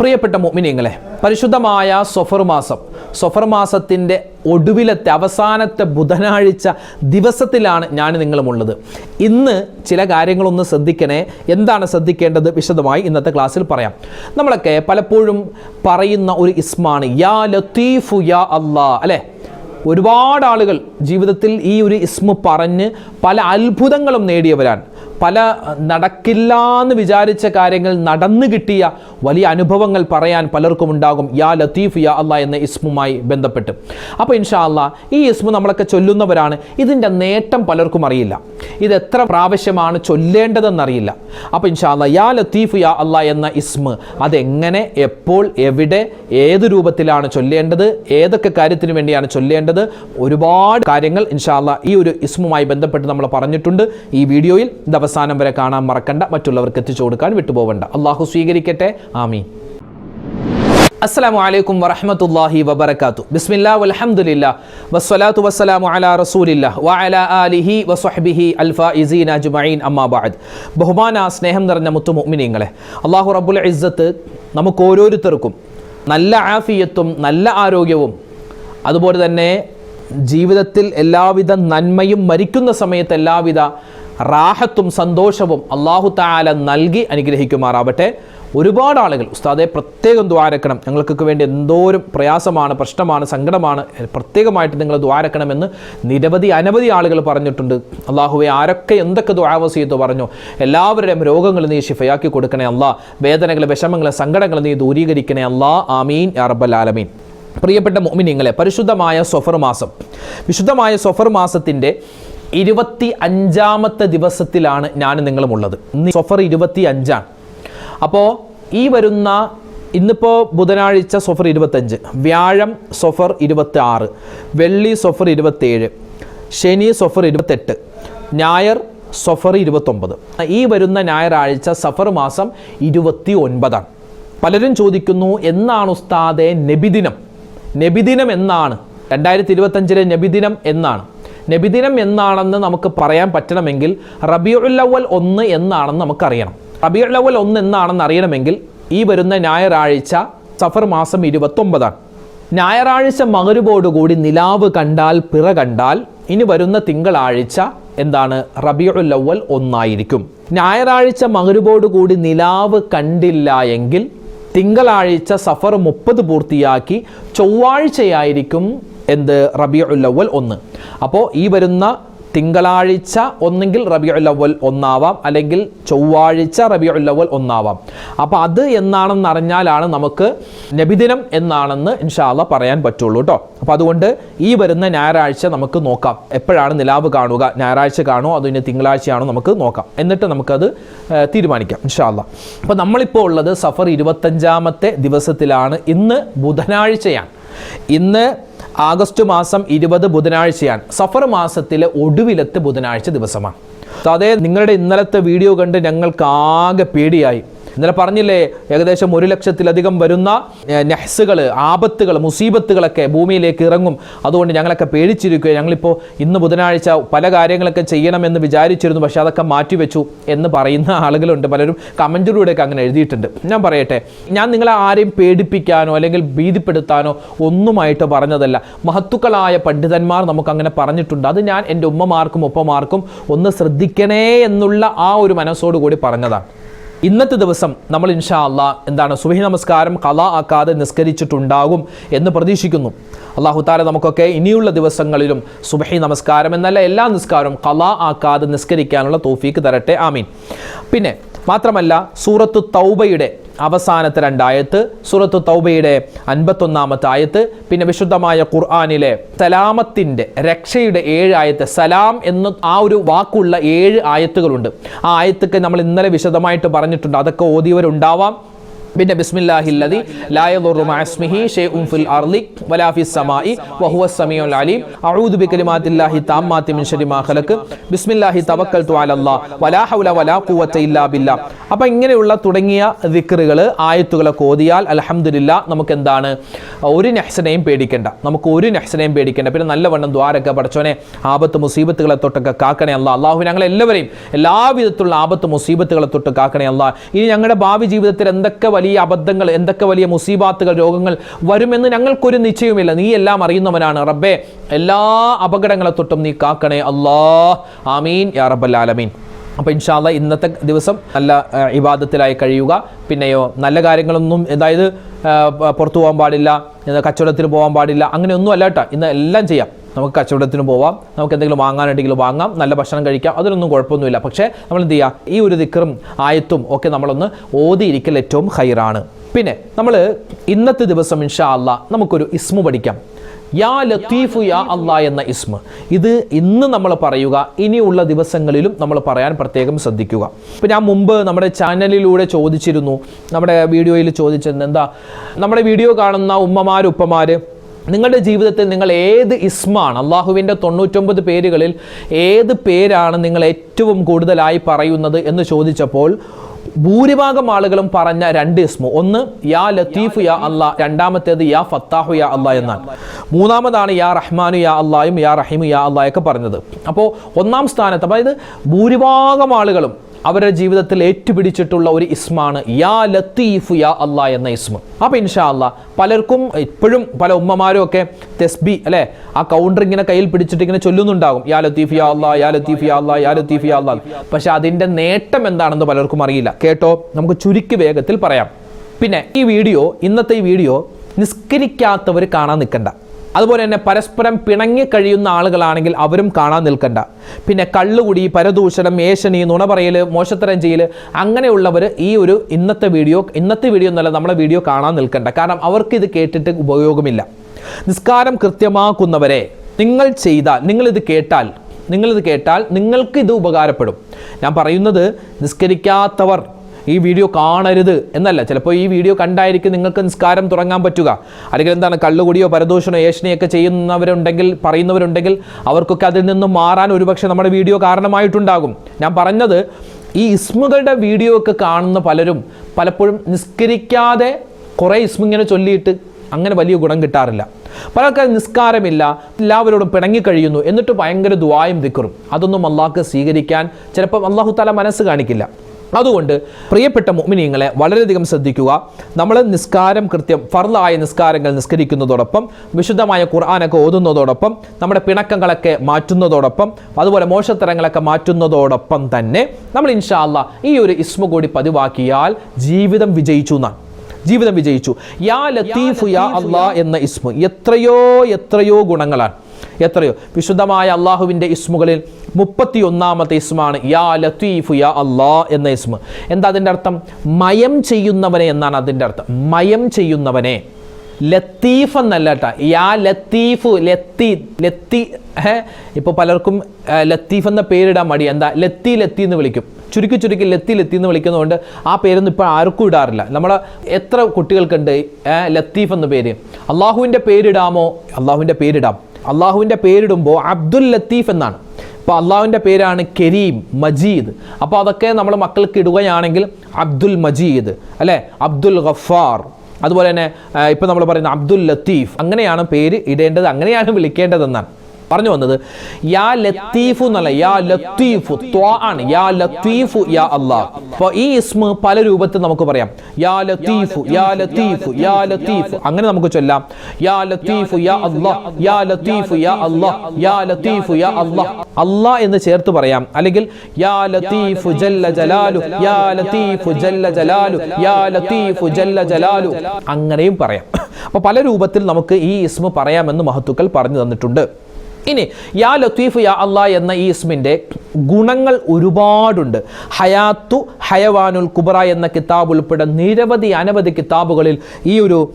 പ്രിയപ്പെട്ട മുഅ്മിനീങ്ങളെ പരിശുദ്ധമായ സൊഫർ മാസം സൊഫർ മാസത്തിന്റെ ഒടുവിലത്തെ അവസാനത്തെ ബുധനാഴ്ച ദിവസത്തിലാണ് ഞാൻ നിങ്ങളുമുള്ളത്. ഇന്ന് ചില കാര്യങ്ങളൊന്ന് ശ്രദ്ധിക്കണേ. എന്താണ് ശ്രദ്ധിക്കേണ്ടത്? വിശദമായി ഇന്നത്തെ ക്ലാസ്സിൽ പറയാം. നമ്മളൊക്കെ പലപ്പോഴും പറയുന്ന ഒരു ഇസ്മാണ് യാ ലത്തീഫു യാ അല്ലാ. അല്ലേ? ഒരുപാട് ആളുകൾ ജീവിതത്തിൽ ഈ ഒരു ഇസ്മു പറഞ്ഞ് പല അത്ഭുതങ്ങളും നേടിയവരാണ്. പല നടക്കില്ല എന്ന് വിചാരിച്ച കാര്യങ്ങൾ നടന്നു കിട്ടിയ വലിയ അനുഭവങ്ങൾ പറയാൻ പലർക്കും ഉണ്ടാകും. യാ ലത്തീഫ് യാ അള്ള എന്ന ഇസ്മുമായി ബന്ധപ്പെട്ട്. അപ്പോൾ ഇൻഷാ അള്ളാ ഈ ഇസ്മു നമ്മളൊക്കെ ചൊല്ലുന്നവരാണ്. ഇതിന്റെ നേട്ടം പലർക്കും അറിയില്ല. ഇത് എത്ര പ്രാവശ്യമാണ് ചൊല്ലേണ്ടതെന്നറിയില്ല. അപ്പോൾ ഇൻഷാ അള്ളാ യാ ലത്തീഫ് യാ അള്ള എന്ന ഇസ്മ അതെങ്ങനെ എപ്പോൾ എവിടെ ഏത് രൂപത്തിലാണ് ചൊല്ലേണ്ടത് ഏതൊക്കെ കാര്യത്തിന് വേണ്ടിയാണ് ചൊല്ലേണ്ടത് ഒരുപാട് കാര്യങ്ങൾ ഇൻഷാ അള്ളാ ഈ ഒരു ഇസ്മുമായി ബന്ധപ്പെട്ട് നമ്മൾ പറഞ്ഞിട്ടുണ്ട്. ഈ വീഡിയോയിൽ ഇത് അവസാനം വരെ കാണാൻ മറക്കണ്ട. മറ്റുള്ളവർക്ക് എത്തിച്ചു കൊടുക്കാൻ വിട്ടുപോകണ്ട അള്ളാഹു സ്വീകരിക്കട്ടെ. ആമീൻ. അസ്സലാമു അലൈക്കും വറഹ്മത്തുള്ളാഹി വബറകാതു ബിസ്മില്ലാ വലഹമുല്ല വസ്സലാത്തു വസ്സലാമു അലാ റസൂലില്ലാ. വഅലാ ആലിഹി വസ്വഹ്ബിഹി അൽഫായിസീന അജ്മഈൻ. അമ്മാ അമ്മാബാദ് ബഹുമാന സ്നേഹം നിറഞ്ഞ മുത്തു മുഅ്മിനീങ്ങളെ. അള്ളാഹു റബ്ബുൽ ഇസ്സത്ത് നമുക്ക് ഓരോരുത്തർക്കും നല്ല ആഫിയത്തും നല്ല ആരോഗ്യവും അതുപോലെ തന്നെ ജീവിതത്തിൽ എല്ലാവിധ നന്മയും മരിക്കുന്ന സമയത്ത് എല്ലാവിധ റാഹത്തും സന്തോഷവും അള്ളാഹു താല നൽകി അനുഗ്രഹിക്കുമാറാവട്ടെ. ഒരുപാട് ആളുകൾ ഉസ്താദെ പ്രത്യേകം ദ്വാരക്കണം ഞങ്ങൾക്കൊക്കെ വേണ്ടി എന്തോരം പ്രയാസമാണ് പ്രശ്നമാണ് സങ്കടമാണ്. പ്രത്യേകമായിട്ട് നിങ്ങൾ ദ്വാരക്കണമെന്ന് നിരവധി അനവധി ആളുകൾ പറഞ്ഞിട്ടുണ്ട്. അള്ളാഹുവെ ആരൊക്കെ എന്തൊക്കെ ദ്വാവസീയത്ത് പറഞ്ഞു. എല്ലാവരുടെയും രോഗങ്ങൾ നീ ഷിഫയാക്കി കൊടുക്കണേ അല്ലാ. വേദനകൾ വിഷമങ്ങൾ സങ്കടങ്ങൾ നീ ദൂരീകരിക്കണേ അല്ലാ. ആമീൻ യാ റബ്ബൽ ആലമീൻ. പ്രിയപ്പെട്ട മോമിനിങ്ങളെ പരിശുദ്ധമായ സൊഫർ മാസം. വിശുദ്ധമായ സൊഫർ മാസത്തിന്റെ ഇരുപത്തി അഞ്ചാമത്തെ ദിവസത്തിലാണ് ഞാൻ നിങ്ങളുമുള്ളത് ഇന്ന് സൊഫർ ഇരുപത്തി അഞ്ചാണ് അപ്പോൾ ഈ വരുന്ന ഇന്നിപ്പോൾ ബുധനാഴ്ച സൊഫർ ഇരുപത്തഞ്ച് വ്യാഴം സൊഫർ ഇരുപത്തി ആറ് വെള്ളി സൊഫർ ഇരുപത്തേഴ് ശനി സൊഫർ ഇരുപത്തെട്ട് ഞായർ സൊഫർ ഇരുപത്തൊമ്പത്. ഈ വരുന്ന ഞായറാഴ്ച സഫർ മാസം ഇരുപത്തി ഒൻപതാണ് പലരും ചോദിക്കുന്നു എന്നാണ് ഉസ്താദെ നബിദിനം? നബിദിനം എന്നാണ്. രണ്ടായിരത്തി ഇരുപത്തഞ്ചിലെ നബിദിനം എന്നാണ്. നബിദിനം എന്നാണെന്ന് നമുക്ക് പറയാൻ പറ്റണമെങ്കിൽ റബിയുല്ലവൽ ഒന്ന് എന്നാണെന്ന് നമുക്കറിയണം. റബിയുല്ലവൽ ഒന്ന് എന്നാണെന്ന് അറിയണമെങ്കിൽ ഈ വരുന്ന ഞായറാഴ്ച സഫർ മാസം ഇരുപത്തൊമ്പതാണ്. ഞായറാഴ്ച മകരുവോടുകൂടി നിലാവ് കണ്ടാൽ പിറ കണ്ടാൽ ഇനി വരുന്ന തിങ്കളാഴ്ച എന്താണ്? റബിയുല്ലവൽ ഒന്നായിരിക്കും. ഞായറാഴ്ച മകരുവോടുകൂടി നിലാവ് കണ്ടില്ല എങ്കിൽ തിങ്കളാഴ്ച സഫർ മുപ്പത് പൂർത്തിയാക്കി ചൊവ്വാഴ്ചയായിരിക്കും എന്ത്? റബിയുൽ അവൽ ഒന്ന്. അപ്പോൾ ഈ വരുന്ന തിങ്കളാഴ്ച ഒന്നെങ്കിൽ റബിയുൽ അവൽ ഒന്നാവാം അല്ലെങ്കിൽ ചൊവ്വാഴ്ച റബിയുൽ അവൽ ഒന്നാവാം. അപ്പോൾ അത് എന്നാണെന്ന് അറിഞ്ഞാലാണ് നമുക്ക് നബിദിനം എന്നാണെന്ന് ഇൻഷാല്ല പറയാൻ പറ്റുള്ളൂ കേട്ടോ അപ്പോൾ അതുകൊണ്ട് ഈ വരുന്ന ഞായറാഴ്ച നമുക്ക് നോക്കാം. എപ്പോഴാണ് നിലാവ് കാണുക? ഞായറാഴ്ച കാണുമോ? അതോ തിങ്കളാഴ്ചയാണോ നമുക്ക് നോക്കാം. എന്നിട്ട് നമുക്കത് തീരുമാനിക്കാം ഇൻഷാല്ല അപ്പോൾ നമ്മളിപ്പോൾ ഉള്ളത് സഫർ ഇരുപത്തഞ്ചാമത്തെ ദിവസത്തിലാണ്. ഇന്ന് ബുധനാഴ്ചയാണ്. ഇന്ന് ആഗസ്റ്റ് മാസം ഇരുപത് ബുധനാഴ്ചയാണ്. സഫർ മാസത്തിലെ ഒടുവിലത്തെ ബുധനാഴ്ച ദിവസമാണ്. അതേ നിങ്ങളുടെ ഇന്നലത്തെ വീഡിയോ കണ്ട് ഞങ്ങൾക്ക് ആകെ പേടിയായി. ഇന്നലെ പറഞ്ഞില്ലേ ഏകദേശം ഒരു ലക്ഷത്തിലധികം വരുന്ന നെഹ്സുകൾ ആപത്തുകൾ മുസീബത്തുകളൊക്കെ ഭൂമിയിലേക്ക് ഇറങ്ങും. അതുകൊണ്ട് ഞങ്ങളൊക്കെ പേടിച്ചിരിക്കുക ഞങ്ങളിപ്പോൾ ഇന്ന് ബുധനാഴ്ച പല കാര്യങ്ങളൊക്കെ ചെയ്യണമെന്ന് വിചാരിച്ചിരുന്നു പക്ഷെ അതൊക്കെ മാറ്റിവെച്ചു എന്ന് പറയുന്ന ആളുകളുണ്ട്. പലരും കമന്റിലൂടെയൊക്കെ അങ്ങനെ എഴുതിയിട്ടുണ്ട്. ഞാൻ പറയട്ടെ ഞാൻ നിങ്ങളെ ആരെയും പേടിപ്പിക്കാനോ അല്ലെങ്കിൽ ഭീതിപ്പെടുത്താനോ ഒന്നുമായിട്ട് പറഞ്ഞതല്ല. മഹത്തുക്കളായ പണ്ഡിതന്മാർ നമുക്ക് അങ്ങനെ പറഞ്ഞിട്ടുണ്ട്. അത് ഞാൻ എന്റെ ഉമ്മമാർക്കും ഉപ്പമാർക്കും ഒന്ന് ശ്രദ്ധിക്കണേ എന്നുള്ള ആ ഒരു മനസ്സോടുകൂടി പറഞ്ഞതാണ്. ഇന്നത്തെ ദിവസം നമ്മൾ ഇൻഷാ അള്ളാ എന്താണ് സുബഹി നമസ്കാരം കല ആക്കാതെ നിസ്കരിച്ചിട്ടുണ്ടാകും എന്ന് പ്രതീക്ഷിക്കുന്നു. അള്ളാഹു താല നമുക്കൊക്കെ ഇനിയുള്ള ദിവസങ്ങളിലും സുബഹി നമസ്കാരം എന്നല്ല എല്ലാ നിസ്കാരവും കല ആക്കാതെ നിസ്കരിക്കാനുള്ള തോഫീക്ക് തരട്ടെ. ആമീൻ. പിന്നെ മാത്രമല്ല സൂറത്തു തൗബയുടെ അവസാനത്തെ രണ്ടായത്ത് സൂറത്തു തൗബയുടെ അൻപത്തൊന്നാമത്തെ ആയത്ത് പിന്നെ വിശുദ്ധമായ ഖുർആാനിലെ സലാമത്തിന്റെ രക്ഷയുടെ ഏഴ് ആയത്ത് സലാം എന്ന് ആ ഒരു വാക്കുള്ള ഏഴ് ആയത്തുകളുണ്ട്. ആ ആയത്തൊക്കെ നമ്മൾ ഇന്നലെ വിശദമായിട്ട് പറഞ്ഞിട്ടുണ്ട്. അതൊക്കെ ഓതിയവരുണ്ടാവാം. പിന്നെ ബിസ്മില്ലാഹില്ലദി ലാ യദുറു മഅസ്മിഹി ഷൈഉൻ ഫിൽ അർളി വലാ ഫിസ് സമാഇ വഹുവ സമീഉൽ അലീം. അഊദു ബികലിമാത്തില്ലാഹി താമ്മാത്തി മിൻ ശരി മാ ഖലഖ്. ബിസ്മില്ലാഹി തവക്കൽതു അലല്ലാഹ് വലാ ഹൗല വലാ ഖുവത ഇല്ലാ ബില്ലാ അപ്പോൾ ഇങ്ങനെയുള്ള തുടങ്ങിയ ദിക്റുകൾ ആയത്തുകളൊക്കെ ഓതിയാൽ അൽഹംദുലില്ലാ നമുക്ക് എന്താണ് ഒരു നഹ്സനെയും പേടിക്കേണ്ട. നമുക്ക് ഒരു നഹ്സനെയും പേടിക്കേണ്ട. പിന്നെ നല്ലവണ്ണം ദ്വാരൊക്കെ പഠിച്ചോനെ ആപത്ത് മുസീബത്തുകളെ തൊട്ടൊക്കെ കാക്കണേ അല്ല അള്ളാഹു ഞങ്ങൾ എല്ലാവരെയും എല്ലാവിധത്തിലുള്ള ആപത്ത് മുസീബത്തുകളെ തൊട്ട് കാക്കണേ അല്ല ഇനി ഞങ്ങളുടെ ഭാവി ജീവിതത്തിൽ എന്തൊക്കെ വലിയ അബദ്ധങ്ങൾ എന്തൊക്കെ വലിയ മുസീബാത്തുകൾ രോഗങ്ങൾ വരുമെന്ന് ഞങ്ങൾക്കൊരു നിശ്ചയമില്ല നീ എല്ലാം അറിയുന്നവനാണ്. റബ്ബേ എല്ലാ അപകടങ്ങളെ തൊട്ടും നീ കാക്കണേ അള്ളാ ആമീൻ. യാ റബ്ബൽ ആലമീൻ. അപ്പോൾ ഇൻഷാല്ല ഇന്നത്തെ ദിവസം നല്ല ഇബാദത്തിലായി കഴിയുക. പിന്നെയോ നല്ല കാര്യങ്ങളൊന്നും അതായത് പുറത്തു പോകാൻ പാടില്ല കച്ചവടത്തിന് പോകാൻ പാടില്ല അങ്ങനെയൊന്നും അല്ല കേട്ടോ ഇന്ന് എല്ലാം ചെയ്യാം. നമുക്ക് കച്ചവടത്തിന് പോവാം. നമുക്ക് എന്തെങ്കിലും വാങ്ങാനുണ്ടെങ്കിൽ വാങ്ങാം. നല്ല ഭക്ഷണം കഴിക്കാം. അതിനൊന്നും കുഴപ്പമൊന്നുമില്ല. പക്ഷേ നമ്മൾ എന്ത് ചെയ്യുക ഈ ഒരു ദിക്കറും ആയത്തും ഒക്കെ നമ്മളൊന്ന് ഓതിയിരിക്കൽ ഏറ്റവും ഹൈറാണ്. പിന്നെ നമ്മൾ ഇന്നത്തെ ദിവസം ഇൻഷാ അല്ല നമുക്കൊരു ഇസ്മു പഠിക്കാം. യാ ലത്തീഫു യാ അള്ളാ എന്ന ഇസ്മ. ഇത് ഇന്ന് നമ്മൾ പറയുക ഇനിയുള്ള ദിവസങ്ങളിലും നമ്മൾ പറയാൻ പ്രത്യേകം ശ്രദ്ധിക്കുക. ഇപ്പം ഞാൻ മുമ്പ് നമ്മുടെ ചാനലിലൂടെ ചോദിച്ചിരുന്നു. നമ്മുടെ വീഡിയോയിൽ ചോദിച്ചിരുന്നു എന്താ? നമ്മുടെ വീഡിയോ കാണുന്ന ഉമ്മമാർ ഉപ്പമാർ നിങ്ങളുടെ ജീവിതത്തിൽ നിങ്ങൾ ഏത് ഇസ്മാണ് അള്ളാഹുവിന്റെ തൊണ്ണൂറ്റൊമ്പത് പേരുകളിൽ ഏത് പേരാണ് നിങ്ങൾ ഏറ്റവും കൂടുതലായി പറയുന്നത് എന്ന് ചോദിച്ചപ്പോൾ ഭൂരിഭാഗം ആളുകളും പറഞ്ഞ രണ്ട് ഇസ്മു. ഒന്ന് യാ ലത്തീഫ് യാ അള്ളാ രണ്ടാമത്തേത് യാ ഫത്താഹു യാ അള്ളാ എന്നാണ്. മൂന്നാമതാണ് യാ റഹ്മാനു യാ അള്ളായും യാ റഹീമു യാ അള്ളായൊക്കെ പറഞ്ഞത്. അപ്പോൾ ഒന്നാം സ്ഥാനത്ത് അതായത് ഭൂരിഭാഗം ആളുകളും അവരുടെ ജീവിതത്തിൽ ഏറ്റുപിടിച്ചിട്ടുള്ള ഒരു ഇസ്മാണ്. യാ ലത്തീഫ് യാ അല്ല എന്ന ഇസ്മ. അപ്പോൾ ഇൻഷാ അല്ല പലർക്കും ഇപ്പോഴും പല ഉമ്മമാരും ഒക്കെ തെസ്ബി അല്ലേ? ആ കൗണ്ടർ ഇങ്ങനെ കയ്യിൽ പിടിച്ചിട്ട് ഇങ്ങനെ ചൊല്ലുന്നുണ്ടാകും. യാ ലത്തീഫ് യാ അല്ല യാ ലത്തീഫ് യാ അല്ല യാ ലത്തീഫ് യാ അല്ല പക്ഷെ അതിന്റെ നേട്ടം എന്താണെന്ന് പലർക്കും അറിയില്ല. കേട്ടോ? നമുക്ക് ചുരുക്കി വേഗത്തിൽ പറയാം. പിന്നെ ഈ വീഡിയോ ഇന്നത്തെ ഈ വീഡിയോ നിസ്കരിക്കാത്തവർ കാണാൻ നിൽക്കണ്ട. അതുപോലെ തന്നെ പരസ്പരം പിണങ്ങി കഴിയുന്ന ആളുകളാണെങ്കിൽ അവരും കാണാൻ നിൽക്കണ്ട. പിന്നെ കള്ളുകുടി പരദൂഷണം ഏഷണി നുണ പറയൽ മോശത്തരം ചെയ്യൽ അങ്ങനെയുള്ളവർ ഈ ഒരു ഇന്നത്തെ വീഡിയോ ഇന്നത്തെ വീഡിയോ എന്നല്ല നമ്മുടെ വീഡിയോ കാണാൻ നിൽക്കണ്ട. കാരണം അവർക്ക് ഇത് കേട്ടിട്ട് ഉപയോഗമില്ല. നിസ്കാരം കൃത്യമാക്കുന്നവരെ നിങ്ങൾ ചെയ്താൽ നിങ്ങളിത് കേട്ടാൽ നിങ്ങളിത് കേട്ടാൽ നിങ്ങൾക്ക് ഇത് ഉപകാരപ്പെടും. ഞാൻ പറയുന്നത് നിസ്കരിക്കാത്തവർ ഈ വീഡിയോ കാണരുത് എന്നല്ല. ചിലപ്പോൾ ഈ വീഡിയോ കണ്ടായിരിക്കും നിങ്ങൾക്ക് നിസ്കാരം തുടങ്ങാൻ പറ്റുക. അല്ലെങ്കിൽ എന്താണ് കള്ളുകുടിയോ പരദൂഷണോ ഏഷണിയൊക്കെ ചെയ്യുന്നവരുണ്ടെങ്കിൽ പറയുന്നവരുണ്ടെങ്കിൽ അവർക്കൊക്കെ അതിൽ നിന്നും മാറാൻ ഒരുപക്ഷെ നമ്മുടെ വീഡിയോ കാരണമായിട്ടുണ്ടാകും. ഞാൻ പറഞ്ഞത് ഈ ഇസ്മുകളുടെ വീഡിയോ ഒക്കെ കാണുന്ന പലരും പലപ്പോഴും നിസ്കരിക്കാതെ കുറേ ഇസ്മിങ്ങനെ ചൊല്ലിയിട്ട് അങ്ങനെ വലിയ ഗുണം കിട്ടാറില്ല. പലർക്കും നിസ്കാരമില്ല എല്ലാവരോടും പിണങ്ങിക്കഴിയുന്നു എന്നിട്ട് ഭയങ്കര ദുവായും ദിക്കറും അതൊന്നും അള്ളാഹ്ക്ക് സ്വീകരിക്കാൻ ചിലപ്പോൾ അള്ളാഹു താല മനസ്സ് കാണിക്കില്ല. അതുകൊണ്ട് പ്രിയപ്പെട്ട മുഅ്മിനീങ്ങളെ വളരെയധികം ശ്രദ്ധിക്കുക. നമ്മൾ നിസ്കാരം കൃത്യം ഫർലായ നിസ്കാരങ്ങൾ നിസ്കരിക്കുന്നതോടൊപ്പം വിശുദ്ധമായ ഖുർആാനൊക്കെ ഓതുന്നതോടൊപ്പം നമ്മുടെ പിണക്കങ്ങളൊക്കെ മാറ്റുന്നതോടൊപ്പം അതുപോലെ മോശത്തരങ്ങളൊക്കെ മാറ്റുന്നതോടൊപ്പം തന്നെ നമ്മൾ ഇൻഷാല്ല ഈ ഒരു ഇസ്മ കൂടി പതിവാക്കിയാൽ ജീവിതം വിജയിച്ചു എന്നാണ്. ജീവിതം വിജയിച്ചു. യാ ലത്തീഫു യാ അള്ളാ എന്ന ഇസ്മു എത്രയോ എത്രയോ ഗുണങ്ങളാണ്. എത്രയോ? വിശുദ്ധമായ അള്ളാഹുവിന്റെ ഇസ്മുകളിൽ മുപ്പത്തി ഒന്നാമത്തെ ഇസ്മാണ് യാ ലത്തീഫു യാ അള്ളാ എന്ന ഇസ്മ. എന്താ അതിന്റെ അർത്ഥം? മയം ചെയ്യുന്നവനെ എന്നാണ് അതിന്റെ അർത്ഥം. മയം ചെയ്യുന്നവനെ. ലത്തീഫ് എന്നല്ല കേട്ടോ. യാ ലത്തീഫ് ലത്തി ലത്തി ഏ ഇപ്പോൾ പലർക്കും ലത്തീഫ് എന്ന പേരിടാൻ മടി. എന്താ? ലത്തി ലത്തി എന്ന് വിളിക്കും. ചുരുക്കി ചുരുക്കി ലത്തി ലത്തി എന്ന് വിളിക്കുന്നതുകൊണ്ട് ആ പേരൊന്നും ഇപ്പോൾ ആർക്കും ഇടാറില്ല. നമ്മൾ എത്ര കുട്ടികൾക്കുണ്ട് ലത്തീഫ് എന്ന പേര്? അള്ളാഹുവിന്റെ പേരിടാമോ? അള്ളാഹുവിന്റെ പേരിടാം. അള്ളാഹുവിന്റെ പേരിടുമ്പോൾ അബ്ദുൽ ലത്തീഫ് എന്നാണ്. അപ്പോൾ അള്ളാഹുവിന്റെ പേരാണ് കരീം മജീദ്. അപ്പോൾ അതൊക്കെ നമ്മൾ മക്കൾക്ക് ഇടുകയാണെങ്കിൽ അബ്ദുൽ മജീദ് അല്ലേ? അബ്ദുൽ ഗഫാർ. അതുപോലെ തന്നെ ഇപ്പം നമ്മൾ പറയുന്ന അബ്ദുൽ ലത്തീഫ്. അങ്ങനെയാണ് പേര് ഇടേണ്ടത് അങ്ങനെയാണ് വിളിക്കേണ്ടതെന്നാണ്. പറഞ്ഞു വന്നത് യാ ലത്തീഫു എന്നല്ല യാ ലത്തീഫു ആണ് യാ ലത്തീഫു യാ അള്ളാഹ് അപ്പോൾ ഈ ഇസ്മ പല രൂപത്തിൽ നമുക്ക് പറയാം യാ ലത്തീഫു യാ ലത്തീഫു യാ ലത്തീഫു അങ്ങനെ നമുക്ക് ചൊല്ലാം യാ ലത്തീഫു യാ അള്ളാഹ് യാ ലത്തീഫു യാ അള്ളാഹ് യാ ലത്തീഫു യാ അള്ളാഹ് അള്ളാഹ് എന്ന് ചേർത്ത് പറയാം അല്ലെങ്കിൽ യാ ലത്തീഫു ജല്ല ജലാലു യാ ലത്തീഫു ജല്ല ജലാലു യാ ലത്തീഫു ജല്ല ജലാലു അങ്ങനെയും പറയാം. അപ്പോൾ പല രൂപത്തിൽ നമുക്ക് ഈ ഇസ്മ പറയാമെന്ന് മഹത്തുക്കൾ പറഞ്ഞു തന്നിട്ടുണ്ട്. ഇനി യാ ലത്തീഫ് യാ അള്ളാ എന്ന ഈ ഇസ്മിന്റെ ഗുണങ്ങൾ ഒരുപാടുണ്ട്. ഹയാത്തു ഹയവാനുൽ കുബറ എന്ന കിതാബ് ഉൾപ്പെടെ നിരവധി അനവധി കിതാബുകളിൽ ഈ ഒരു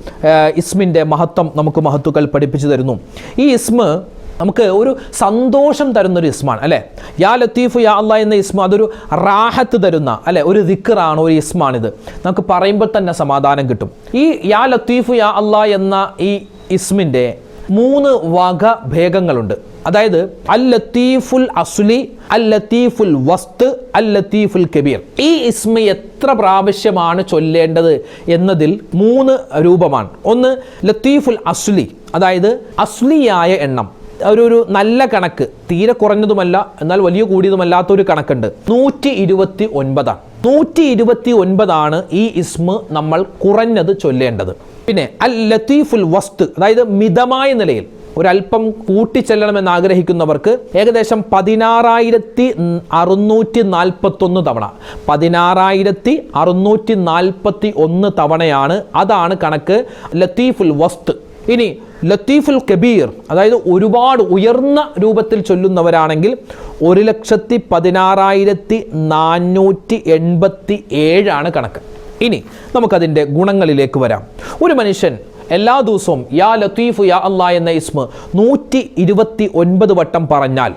ഇസ്മിന്റെ മഹത്വം നമുക്ക് മഹത്തുക്കൾ പഠിപ്പിച്ചു തരുന്നു. ഈ ഇസ്മ നമുക്ക് ഒരു സന്തോഷം തരുന്നൊരു ഇസ്മാണ് അല്ലേ? യാ ലത്തീഫ് യാ അള്ളാ എന്ന ഇസ്മ അതൊരു റാഹത്ത് തരുന്ന അല്ലെ? ഒരു ദിക്കറാണ് ഒരു ഇസ്മാണിത്. നമുക്ക് പറയുമ്പോൾ തന്നെ സമാധാനം കിട്ടും. ഈ യാ ലത്തീഫ് യാ അള്ളാ എന്ന ഈ ഇസ്മിന്റെ മൂന്ന് വക ഭേഗങ്ങളുണ്ട് അതായത് അൽ ലത്തീഫുൽ അസുലി അൽ ലത്തീഫുൽ വസ്ത് അൽ ലത്തീഫുൽ കബീർ. ഈ ഇസ്മ എത്ര പ്രാവശ്യമാണ് ചൊല്ലേണ്ടത് എന്നതിൽ മൂന്ന് രൂപമാണ്. ഒന്ന് ലത്തീഫുൽ അസുലി അതായത് അസ്ലിയായ എണ്ണം. ഒരു ഒരു നല്ല കണക്ക്. തീരെ കുറഞ്ഞതുമല്ല എന്നാൽ വലിയ കൂടിയതുമല്ലാത്ത ഒരു കണക്കുണ്ട്. നൂറ്റി ഇരുപത്തി ഒൻപതാണ്. നൂറ്റി ഇരുപത്തി ഒൻപതാണ് ഈ ഇസ്മ നമ്മൾ കുറഞ്ഞത് ചൊല്ലേണ്ടത്. പിന്നെ അൽ ലത്തീഫുൽ വസ്തു അതായത് മിതമായ നിലയിൽ ഒരല്പം കൂട്ടിച്ചെല്ലണമെന്ന് ആഗ്രഹിക്കുന്നവർക്ക് ഏകദേശം പതിനാറായിരത്തി അറുന്നൂറ്റി നാൽപ്പത്തൊന്ന് തവണ പതിനാറായിരത്തി അറുന്നൂറ്റി നാൽപ്പത്തി ഒന്ന് തവണയാണ് അതാണ് കണക്ക് ലത്തീഫുൽ വസ്തു. ഇനി ലത്തീഫുൽ കബീർ അതായത് ഒരുപാട് ഉയർന്ന രൂപത്തിൽ ചൊല്ലുന്നവരാണെങ്കിൽ ഒരു ലക്ഷത്തി പതിനാറായിരത്തി നാനൂറ്റി എൺപത്തി ഏഴാണ് കണക്ക്. ഇനി നമുക്കതിന്റെ ഗുണങ്ങളിലേക്ക് വരാം. ഒരു മനുഷ്യൻ എല്ലാ ദിവസവും യാ ലത്തീഫു യാ അള്ളാ എന്ന ഇസ്മ നൂറ്റി ഇരുപത്തി ഒൻപത് വട്ടം പറഞ്ഞാൽ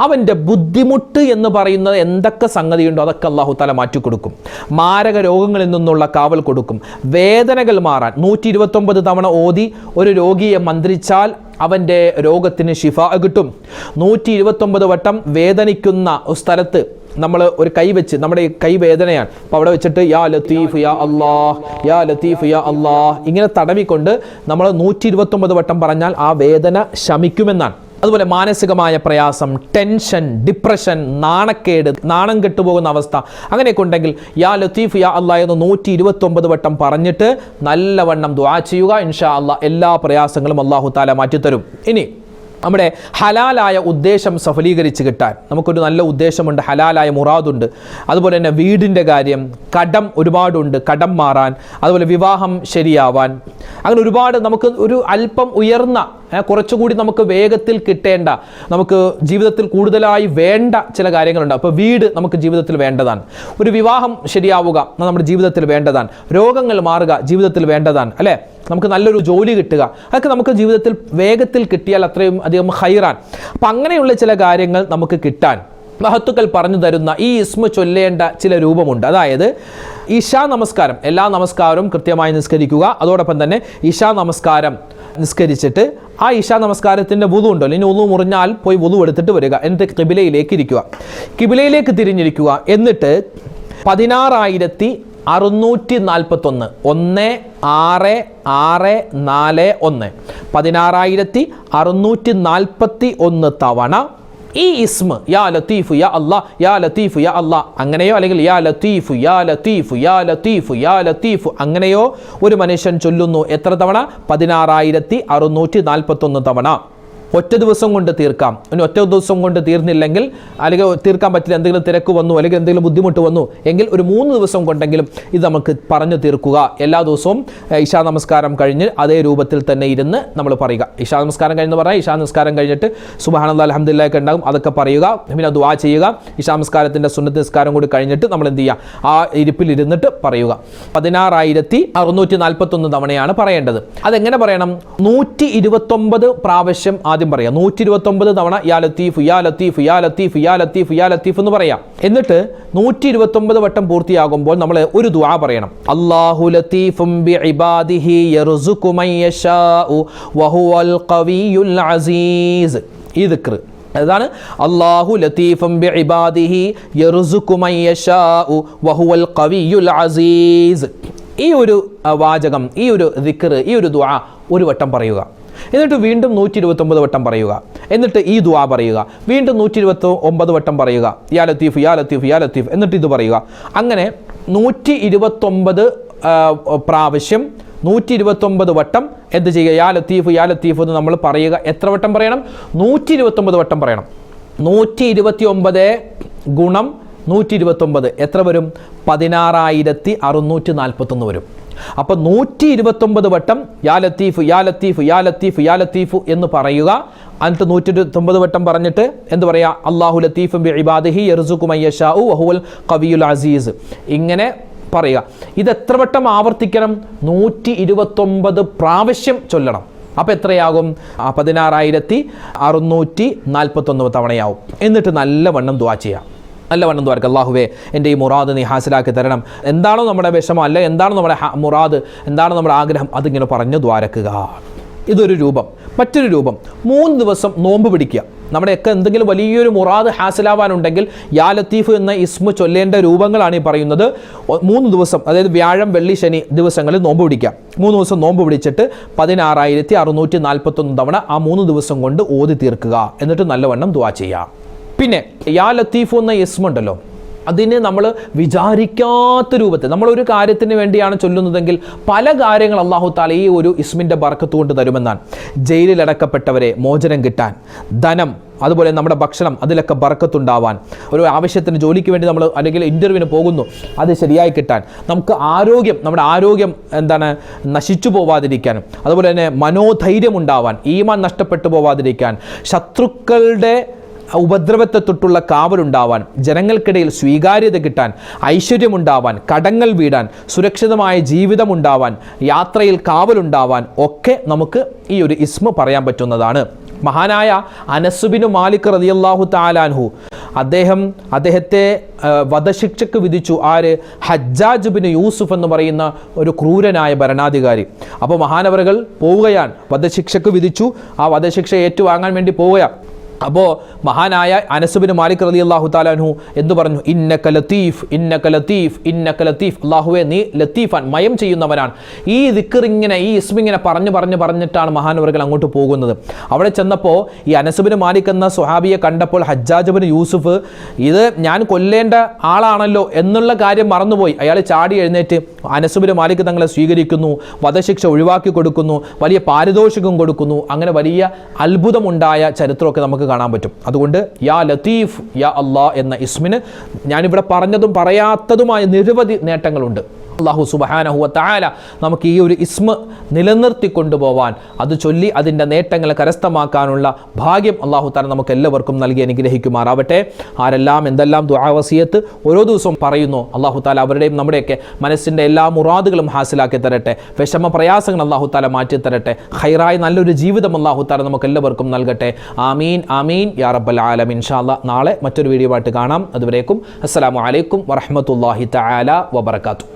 അവന്റെ ബുദ്ധിമുട്ട് എന്ന് പറയുന്നത് എന്തൊക്കെ സംഗതിയുണ്ടോ അതൊക്കെ അള്ളാഹു തല മാറ്റിക്കൊടുക്കും മാരക രോഗങ്ങളിൽ നിന്നുള്ള കാവൽ കൊടുക്കും. വേദനകൾ മാറാൻ. നൂറ്റി ഇരുപത്തൊമ്പത് തവണ ഓതി ഒരു രോഗിയെ മന്ത്രിച്ചാൽ അവന്റെ രോഗത്തിന് ശിഫ കിട്ടും. നൂറ്റി ഇരുപത്തൊമ്പത് വട്ടം വേദനിക്കുന്ന സ്ഥലത്ത് നമ്മൾ ഒരു കൈ വെച്ച് നമ്മുടെ കൈ വേദനയാണ്. അപ്പോൾ അവിടെ വെച്ചിട്ട് യാ ലത്തീഫ് യാ അള്ളാഹ് യാ ലത്തീഫ് യാ അള്ളാഹ് ഇങ്ങനെ തടവിക്കൊണ്ട് നമ്മൾ നൂറ്റി ഇരുപത്തൊമ്പത് വട്ടം പറഞ്ഞാൽ ആ വേദന ശമിക്കുമെന്നാണ്. അതുപോലെ മാനസികമായ പ്രയാസം ടെൻഷൻ ഡിപ്രഷൻ നാണക്കേട് നാണം കെട്ടുപോകുന്ന അവസ്ഥ. അങ്ങനെയൊക്കെ ഉണ്ടെങ്കിൽ യാ ലത്തീഫ് യാ അല്ല എന്ന് നൂറ്റി ഇരുപത്തൊമ്പത് വട്ടം പറഞ്ഞിട്ട് നല്ലവണ്ണം ദ്വാ ചെയ്യുക. ഇൻഷാ അല്ല എല്ലാ പ്രയാസങ്ങളും അള്ളാഹു താല മാറ്റിത്തരും. ഇനി നമ്മുടെ ഹലാലായ ഉദ്ദേശം സഫലീകരിച്ച് കിട്ടാൻ. നമുക്കൊരു നല്ല ഉദ്ദേശമുണ്ട് ഹലാലായ മുറാദുണ്ട്. അതുപോലെ തന്നെ വീടിന്റെ കാര്യം കടം ഒരുപാടുണ്ട് കടം മാറാൻ. അതുപോലെ വിവാഹം ശരിയാവാൻ. അങ്ങനെ ഒരുപാട് നമുക്ക് ഒരു അല്പം ഉയർന്ന കുറച്ചുകൂടി നമുക്ക് വേഗത്തിൽ കിട്ടേണ്ട നമുക്ക് ജീവിതത്തിൽ കൂടുതലായി വേണ്ട ചില കാര്യങ്ങളുണ്ട്. അപ്പോൾ വീട് നമുക്ക് ജീവിതത്തിൽ വേണ്ടതാണ്. ഒരു വിവാഹം ശരിയാവുക നമ്മുടെ ജീവിതത്തിൽ വേണ്ടതാണ്. രോഗങ്ങൾ മാറുക ജീവിതത്തിൽ വേണ്ടതാണ്. അല്ലേ? നമുക്ക് നല്ലൊരു ജോലി കിട്ടുക. അതൊക്കെ നമുക്ക് ജീവിതത്തിൽ വേഗത്തിൽ കിട്ടിയാൽ അത്രയും അധികം ഹൈറാൻ. അപ്പം അങ്ങനെയുള്ള ചില കാര്യങ്ങൾ നമുക്ക് കിട്ടാൻ. മഹത്തുക്കൾ പറഞ്ഞു തരുന്ന ഈ ഇസ്മു ചൊല്ലേണ്ട ചില രൂപമുണ്ട്. അതായത് ഇഷാ നമസ്കാരം. എല്ലാ നമസ്കാരവും കൃത്യമായി നിസ്കരിക്കുക. അതോടൊപ്പം തന്നെ ഇഷാ നമസ്കാരം നിസ്കരിച്ചിട്ട് ആ ഇഷാ നമസ്കാരത്തിന്റെ വുതു ഉണ്ടല്ലോ. ഇനി ഒന്നു മുറിഞ്ഞാൽ പോയി വുതു എടുത്തിട്ട് വരിക. എന്നിട്ട് കിബിലയിലേക്ക് ഇരിക്കുക. കിബിലയിലേക്ക് തിരിഞ്ഞിരിക്കുക. എന്നിട്ട് പതിനാറായിരത്തി അറുന്നൂറ്റി നാൽപ്പത്തൊന്ന് ഒന്ന് ആറ് ആറ് നാല് ഒന്ന്. പതിനാറായിരത്തി അറുന്നൂറ്റി നാൽപ്പത്തി ഒന്ന് തവണ ഈ ഇസ്മ യാ ലത്തീഫു യാ അല്ലാ യാ ലത്തീഫു യാ അല്ലാ അങ്ങനെയോ? അല്ലെങ്കിൽ യാ ലത്തീഫു യാ ലത്തീഫു യാ ലത്തീഫു യാ ലത്തീഫു അങ്ങനെയോ? ഒരു മനുഷ്യൻ ചൊല്ലുന്നു എത്ര തവണ? പതിനാറായിരത്തി അറുന്നൂറ്റി നാൽപ്പത്തൊന്ന് തവണ. ഒറ്റ ദിവസം കൊണ്ട് തീർക്കാം. ഇനി ഒറ്റ ദിവസം കൊണ്ട് തീർന്നില്ലെങ്കിൽ അല്ലെങ്കിൽ തീർക്കാൻ പറ്റില്ല എന്തെങ്കിലും തിരക്ക് വന്നു അല്ലെങ്കിൽ എന്തെങ്കിലും ബുദ്ധിമുട്ട് വന്നു എങ്കിൽ ഒരു മൂന്ന് ദിവസം കൊണ്ടെങ്കിലും ഇത് നമുക്ക് പറഞ്ഞു തീർക്കുക. എല്ലാ ദിവസവും ഇഷാ നമസ്കാരം കഴിഞ്ഞ് അതേ രൂപത്തിൽ തന്നെ ഇരുന്ന് നമ്മൾ പറയുക. ഇഷാ നമസ്കാരം കഴിഞ്ഞ് പറഞ്ഞാൽ ഇഷാ നമസ്കാരം കഴിഞ്ഞിട്ട് സുബാനന്ദ അലഹമ്മദില്ലൊക്കെ ഉണ്ടാകും. അതൊക്കെ പറയുക പിന്നെ ദുവാ ചെയ്യുക. ഇഷാ നമസ്കാരത്തിന്റെ സുന്നത്ത് നിസ്കാരം കൂടി കഴിഞ്ഞിട്ട് നമ്മൾ എന്ത് ചെയ്യുക? ആ ഇരിപ്പിൽ ഇരുന്നിട്ട് പറയുക. പതിനാറായിരത്തി അറുന്നൂറ്റി നാൽപ്പത്തൊന്ന് തവണയാണ് പറയേണ്ടത്. അതെങ്ങനെ പറയണം? നൂറ്റി ഇരുപത്തൊമ്പത് പ്രാവശ്യം ആദ്യം പറയാം. നൂറ്റി ഇരുപത്തൊമ്പത് തവണ യാ ലത്തീഫ് യാ ലത്തീഫ് യാ ലത്തീഫ് യാ ലത്തീഫ് യാ ലത്തീഫ് എന്ന് പറയാം. എന്നിട്ട് നൂറ്റി ഇരുപത്തൊമ്പത് വട്ടം പൂർത്തിയാകുമ്പോൾ നമ്മൾ ഒരു ദുആ പറയണം. അല്ലാഹു ലത്തീഫും ബി ഇബാദിഹി യർസുകു മൻ യശാഉ വഹുവൽ ഖവിയുൽ അസീസ്. ഈ ദിക്ർ അതാണ് അള്ളാഹു ലത്തീഫും ബി ഇബാദിഹി യർസുകു മൻ യശാഉ വഹുവൽ ഖവിയുൽ അസീസ്. ഈ ഒരു വാചകം ഈ ഒരു ദിക്ർ ഈ ഒരു ദുആ ഒരു വട്ടം പറയുക. എന്നിട്ട് വീണ്ടും നൂറ്റി ഇരുപത്തൊമ്പത് വട്ടം പറയുക. എന്നിട്ട് ഈ ദുആ പറയുക. വീണ്ടും നൂറ്റി ഇരുപത്തി ഒമ്പത് വട്ടം പറയുക. യാ ലത്തീഫ് യാ ലത്തീഫ് യാ ലത്തീഫ്. എന്നിട്ട് ഇത് പറയുക. അങ്ങനെ നൂറ്റി ഇരുപത്തൊമ്പത് പ്രാവശ്യം നൂറ്റി ഇരുപത്തൊമ്പത് വട്ടം എന്ത് ചെയ്യുക? യാ ലത്തീഫ് യാ ലത്തീഫ് എന്ന് നമ്മൾ പറയുക. എത്ര വട്ടം പറയണം? നൂറ്റി ഇരുപത്തൊമ്പത് വട്ടം പറയണം. നൂറ്റി ഇരുപത്തി ഒമ്പത് ഗുണം നൂറ്റി ഇരുപത്തൊമ്പത് എത്ര വരും? പതിനാറായിരത്തി അറുന്നൂറ്റി നാൽപ്പത്തൊന്ന് വരും. അപ്പോൾ നൂറ്റി ഇരുപത്തൊമ്പത് വട്ടം യാ ലത്തീഫ് യാ ലത്തീഫ് യാ ലത്തീഫ് യാ ലത്തീഫ് എന്ന് പറയുക. എന്നിട്ട് നൂറ്റി ഇരുപത്തൊമ്പത് വട്ടം പറഞ്ഞിട്ട് എന്ത് പറയാ? അള്ളാഹു ലത്തീഫ് അസീസ്. ഇങ്ങനെ പറയുക. ഇത് എത്ര വട്ടം ആവർത്തിക്കണം? നൂറ്റി ഇരുപത്തൊമ്പത് പ്രാവശ്യം ചൊല്ലണം. അപ്പോൾ എത്രയാകും? പതിനാറായിരത്തി അറുന്നൂറ്റി നാൽപ്പത്തൊന്ന് തവണയാവും. എന്നിട്ട് നല്ലവണ്ണം ദ്വാ ചെയ്യാം. നല്ലവണ്ണം ദ്വാരക്ക് അള്ളാഹുവേ എന്റെ ഈ മുറാദ് നീ ഹാസിലാക്കി തരണം. എന്താണോ നമ്മുടെ വിഷമം അല്ല എന്താണോ നമ്മുടെ മുറാദ് എന്താണോ നമ്മുടെ ആഗ്രഹം അതിങ്ങനെ പറഞ്ഞു ദ്വാരക്കുക. ഇതൊരു രൂപം. മറ്റൊരു രൂപം മൂന്ന് ദിവസം നോമ്പ് പിടിക്കുക. നമ്മുടെയൊക്കെ എന്തെങ്കിലും വലിയൊരു മുറാദ് ഹാസിലാവാനുണ്ടെങ്കിൽ യാ ലത്തീഫ് എന്ന ഇസ്മു ചൊല്ലേണ്ട രൂപങ്ങളാണ് ഈ പറയുന്നത്. മൂന്ന് ദിവസം അതായത് വ്യാഴം വെള്ളി ശനി ദിവസങ്ങളിൽ നോമ്പ് പിടിക്കാം മൂന്ന് ദിവസം നോമ്പ് പിടിച്ചിട്ട് പതിനാറായിരത്തി അറുന്നൂറ്റി നാൽപ്പത്തൊന്ന് തവണ ആ മൂന്ന് ദിവസം കൊണ്ട് ഓതി തീർക്കുക. എന്നിട്ട് നല്ലവണ്ണം ദുവാ ചെയ്യാം പിന്നെ യാ ലത്തീഫ് എന്ന ഇസ്മുണ്ടല്ലോ അതിനെ നമ്മൾ വിചാരിക്കാത്ത രൂപത്തിൽ നമ്മളൊരു കാര്യത്തിന് വേണ്ടിയാണ് ചൊല്ലുന്നതെങ്കിൽ പല കാര്യങ്ങൾ അള്ളാഹു താല ഈ ഒരു ഇസ്മിന്റെ ബർക്കത്ത് കൊണ്ട് തരുമെന്നാണ്. ജയിലിലടക്കപ്പെട്ടവരെ മോചനം കിട്ടാൻ ധനം അതുപോലെ നമ്മുടെ ഭക്ഷണം അതിലൊക്കെ ബർക്കത്തുണ്ടാവാൻ ഒരു ആവശ്യത്തിന് ജോലിക്ക് വേണ്ടി നമ്മൾ അല്ലെങ്കിൽ ഇന്റർവ്യൂവിന് പോകുന്നു അത് ശരിയായി കിട്ടാൻ. നമുക്ക് ആരോഗ്യം നമ്മുടെ ആരോഗ്യം എന്താണ് നശിച്ചു പോവാതിരിക്കാനും അതുപോലെ തന്നെ മനോധൈര്യം ഉണ്ടാവാൻ ഈമാൻ നഷ്ടപ്പെട്ടു പോവാതിരിക്കാൻ ശത്രുക്കളുടെ ഉപദ്രവത്തെ തൊട്ടുള്ള കാവലുണ്ടാവാൻ ജനങ്ങൾക്കിടയിൽ സ്വീകാര്യത കിട്ടാൻ ഐശ്വര്യമുണ്ടാവാൻ കടങ്ങൾ വീടാൻ സുരക്ഷിതമായ ജീവിതമുണ്ടാവാൻ യാത്രയിൽ കാവലുണ്ടാവാൻ ഒക്കെ നമുക്ക് ഈ ഒരു ഇസ്മ പറയാൻ പറ്റുന്നതാണ്. മഹാനായ അനസുബിനു മാലിക് റളിയല്ലാഹു താലാൻഹു അദ്ദേഹം അദ്ദേഹത്തെ വധശിക്ഷക്ക് വിധിച്ചു. ആര്? ഹജ്ജാജ് ബിൻ യൂസുഫ് എന്ന് പറയുന്ന ഒരു ക്രൂരനായ ഭരണാധികാരി. അപ്പോൾ മഹാനവറുകൾ പോവുകയാണ്. വധശിക്ഷയ്ക്ക് വിധിച്ചു. ആ വധശിക്ഷ ഏറ്റുവാങ്ങാൻ വേണ്ടി പോവുകയാണ്. അപ്പോൾ മഹാനായ അനസുബിന് മാലിക് റലി അള്ളാഹു താലാൻഹു എന്ന് പറഞ്ഞു? ഇന്നക ലത്തീഫ് ഇന്നക ലത്തീഫ് ഇന്നക ലത്തീഫ് അള്ളാഹുവെ നീ ലത്തീഫാൻ മയം ചെയ്യുന്നവനാണ്. ഈ ദിക്കർ ഇങ്ങനെ ഈ ഇസ്മിങ്ങനെ പറഞ്ഞു പറഞ്ഞു പറഞ്ഞിട്ടാണ് മഹാനവറുകൾ അങ്ങോട്ട് പോകുന്നത്. അവിടെ ചെന്നപ്പോൾ ഈ അനസുബിന് മാലിക് എന്ന സുഹാബിയെ കണ്ടപ്പോൾ ഹജ്ജാജബിന് യൂസുഫ് ഇത് ഞാൻ കൊല്ലേണ്ട ആളാണല്ലോ എന്നുള്ള കാര്യം മറന്നുപോയി. അയാൾ ചാടി എഴുന്നേറ്റ് അനസുബിന് മാലിക് തങ്ങളെ സ്വീകരിക്കുന്നു വധശിക്ഷ ഒഴിവാക്കി കൊടുക്കുന്നു വലിയ പാരിതോഷികം കൊടുക്കുന്നു. അങ്ങനെ വലിയ അത്ഭുതമുണ്ടായ ചരിത്രമൊക്കെ നമുക്ക് കാണാൻ പറ്റും. അതുകൊണ്ട് യാ ലത്തീഫ് യാ അള്ളാ എന്ന ഇസ്മിന് ഞാനിവിടെ പറഞ്ഞതും പറയാത്തതുമായ നിരവധി നേട്ടങ്ങളുണ്ട്. അള്ളാഹു സുബഹാനഹുവ നമുക്ക് ഈ ഒരു ഇസ്മ നിലനിർത്തി കൊണ്ടുപോവാൻ. അത് ചൊല്ലി അതിന്റെ നേട്ടങ്ങൾ കരസ്ഥമാക്കാനുള്ള ഭാഗ്യം അള്ളാഹു താല നമുക്ക് എല്ലാവർക്കും നൽകി അനുഗ്രഹിക്കുമാറാവട്ടെ. ആരെല്ലാം എന്തെല്ലാം ദുആവസിയത്ത് ഓരോ ദിവസവും പറയുന്നു അള്ളാഹു താല അവരുടെയും നമ്മുടെയൊക്കെ മനസ്സിന്റെ എല്ലാ മുറാദുകളും ഹാസിലാക്കി തരട്ടെ. വിഷമ പ്രയാസങ്ങൾ അള്ളാഹു താല മാറ്റി തരട്ടെ. ഹൈറായി നല്ലൊരു ജീവിതം അള്ളാഹു താല നമുക്ക് എല്ലാവർക്കും നൽകട്ടെ. ആമീൻ ആമീൻ. യാ റബ്ബൽ ആലമീൻ. ഇൻഷാല്ല നാളെ മറ്റൊരു വീഡിയോ ആയിട്ട് കാണാം. അതുവരേക്കും അസ്സാം വലൈക്കും വറഹ്മത്തുള്ളാഹി തആല വബറകാതുഹു.